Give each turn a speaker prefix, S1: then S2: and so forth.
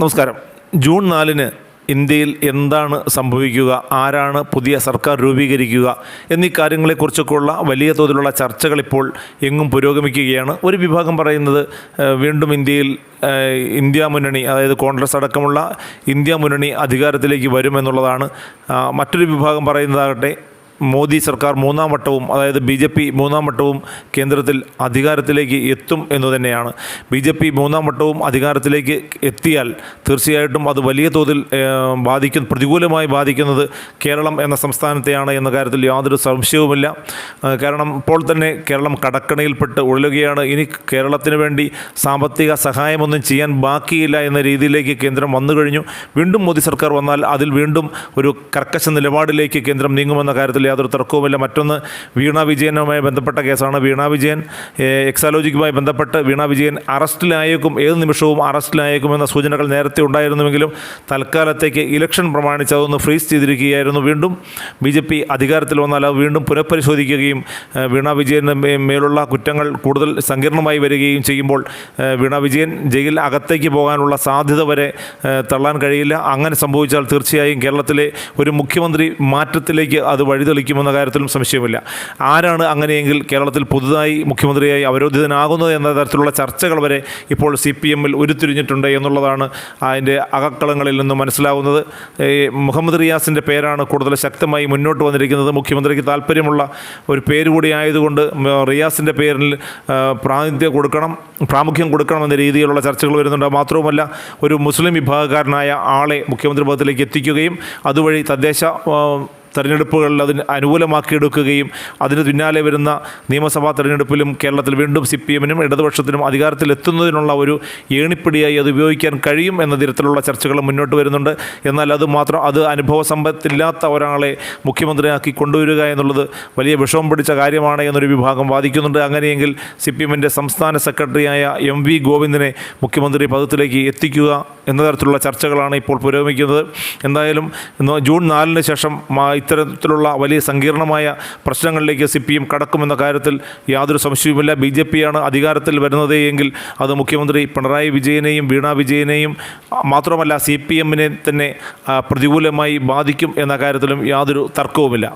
S1: നമസ്കാരം. ജൂൺ നാലിന് ഇന്ത്യയിൽ എന്താണ് സംഭവിക്കുക ആരാണ് പുതിയ സർക്കാർ രൂപീകരിക്കുക എന്നീ കാര്യങ്ങളെക്കുറിച്ചൊക്കെയുള്ള വലിയ തോതിലുള്ള ചർച്ചകൾ ഇപ്പോൾ എങ്ങും പുരോഗമിക്കുകയാണ്. ഒരു വിഭാഗം പറയുന്നത് വീണ്ടും ഇന്ത്യയിൽ ഇന്ത്യ മുന്നണി അതായത് കോൺഗ്രസ് അടക്കമുള്ള ഇന്ത്യ മുന്നണി അധികാരത്തിലേക്ക് വരുമെന്നുള്ളതാണ് മറ്റൊരു വിഭാഗം പറയുന്നതാകട്ടെ മോദി സർക്കാർ മൂന്നാം വട്ടവും അതായത് ബി ജെ പി മൂന്നാം വട്ടവും കേന്ദ്രത്തിൽ അധികാരത്തിലേക്ക് എത്തും എന്ന് തന്നെയാണ്. ബി ജെ പി മൂന്നാം വട്ടവും അധികാരത്തിലേക്ക് എത്തിയാൽ തീർച്ചയായിട്ടും അത് വലിയ തോതിൽ ബാധിക്കും പ്രതികൂലമായി ബാധിക്കുന്നത് കേരളം എന്ന സംസ്ഥാനത്തെയാണ് എന്ന കാര്യത്തിൽ യാതൊരു സംശയവുമില്ല. കാരണം ഇപ്പോൾ തന്നെ കേരളം കടക്കണിയിൽപ്പെട്ട് ഉഴലുകയാണ്. ഇനി കേരളത്തിന് വേണ്ടി സാമ്പത്തിക സഹായമൊന്നും ചെയ്യാൻ ബാക്കിയില്ല എന്ന രീതിയിലേക്ക് കേന്ദ്രം വന്നു കഴിഞ്ഞു വീണ്ടും മോദി സർക്കാർ വന്നാൽ അതിൽ വീണ്ടും ഒരു കർക്കശ നിലപാടിലേക്ക് കേന്ദ്രം നീങ്ങുമെന്ന കാര്യത്തിൽ യാതൊരു തർക്കവുമില്ല. മറ്റൊന്ന് വീണ വിജയനുമായി ബന്ധപ്പെട്ട കേസാണ്. വീണ വിജയൻ എക്സാലോജിക്കുമായി ബന്ധപ്പെട്ട് വീണ വിജയൻ അറസ്റ്റിലായേക്കും. ഏത് നിമിഷവും അറസ്റ്റിലായേക്കും എന്ന സൂചനകൾ നേരത്തെ ഉണ്ടായിരുന്നുവെങ്കിലും തൽക്കാലത്തേക്ക് ഇലക്ഷൻ പ്രമാണിച്ച് അതൊന്ന് ഫ്രീസ് ചെയ്തിരിക്കുകയായിരുന്നു. വീണ്ടും ബി ജെ പി അധികാരത്തിൽ വന്നാൽ അത് വീണ്ടും പുനഃപരിശോധിക്കുകയും വീണ വിജയന് മേലുള്ള കുറ്റങ്ങൾ കൂടുതൽ സങ്കീർണമായി വരികയും ചെയ്യുമ്പോൾ വീണ വിജയൻ ജയിൽ അകത്തേക്ക് പോകാനുള്ള സാധ്യത വരെ തള്ളാൻ കഴിയില്ല. അങ്ങനെ സംഭവിച്ചാൽ തീർച്ചയായും കേരളത്തിലെ ഒരു മുഖ്യമന്ത്രി മാറ്റത്തിലേക്ക് അത് വഴിതെളിക്കുമെന്ന കാര്യത്തിലും സംശയമില്ല. ആരാണ് അങ്ങനെയെങ്കിൽ കേരളത്തിൽ പുതുതായി മുഖ്യമന്ത്രിയായി അവരോധിതനാകുന്നത് എന്ന തരത്തിലുള്ള ചർച്ചകൾ വരെ ഇപ്പോൾ സി പി എമ്മിൽ ഉരുത്തിരിഞ്ഞിട്ടുണ്ട് എന്നുള്ളതാണ് അതിന്റെ അകക്കളങ്ങളിൽ നിന്ന് മനസ്സിലാവുന്നത്. മുഹമ്മദ് റിയാസിന്റെ പേരാണ് കൂടുതൽ ശക്തമായി മുന്നോട്ട് വന്നിരിക്കുന്നത്. മുഖ്യമന്ത്രിക്ക് താല്പര്യമുള്ള ഒരു പേര് കൂടി ആയതുകൊണ്ട് റിയാസിന്റെ പേരിൽ പ്രാതിനിധ്യം കൊടുക്കണം പ്രാമുഖ്യം കൊടുക്കണം എന്ന രീതിയിലുള്ള ചർച്ചകൾ വരുന്നുണ്ട്. മാത്രവുമല്ല ഒരു മുസ്ലിം വിഭാഗക്കാരനായ ആളെ മുഖ്യമന്ത്രി പദത്തിലേക്ക് എത്തിക്കുകയും അതുവഴി തദ്ദേശ തെരഞ്ഞെടുപ്പുകളിൽ അതിന് അനുകൂലമാക്കിയെടുക്കുകയും അതിന് പിന്നാലെ വരുന്ന നിയമസഭാ തെരഞ്ഞെടുപ്പിലും കേരളത്തിൽ വീണ്ടും സി പി എമ്മിനും ഇടതുപക്ഷത്തിനും അധികാരത്തിലെത്തുന്നതിനുള്ള ഒരു ഏണിപ്പടിയായി അത് ഉപയോഗിക്കാൻ കഴിയും എന്ന തരത്തിലുള്ള ചർച്ചകൾ മുന്നോട്ട് വരുന്നുണ്ട്. എന്നാൽ അത് മാത്രം അത് അനുഭവ സമ്പത്തില്ലാത്ത ഒരാളെ മുഖ്യമന്ത്രിയാക്കി കൊണ്ടുവരിക എന്നുള്ളത് വലിയ വിഷമം പിടിച്ച കാര്യമാണ് എന്നൊരു വിഭാഗം വാദിക്കുന്നുണ്ട്. അങ്ങനെയെങ്കിൽ സി പി എമ്മിന്റെ സംസ്ഥാന സെക്രട്ടറിയായ എം വി ഗോവിന്ദനെ മുഖ്യമന്ത്രി പദത്തിലേക്ക് എത്തിക്കുക എന്ന തരത്തിലുള്ള ചർച്ചകളാണ് ഇപ്പോൾ പുരോഗമിക്കുന്നത്. എന്തായാലും ജൂൺ നാലിന് ശേഷം ഇത്തരത്തിലുള്ള വലിയ സങ്കീർണമായ പ്രശ്നങ്ങളിലേക്ക് സി പി എം കടക്കുമെന്ന കാര്യത്തിൽ യാതൊരു സംശയവുമില്ല. ബി ജെ പിയാണ് അധികാരത്തിൽ വരുന്നത് എങ്കിൽ അത് മുഖ്യമന്ത്രി പിണറായി വിജയനെയും വീണ വിജയനെയും മാത്രമല്ല സി പി എമ്മിനെ തന്നെ പ്രതികൂലമായി ബാധിക്കും എന്ന കാര്യത്തിലും യാതൊരു തർക്കവുമില്ല.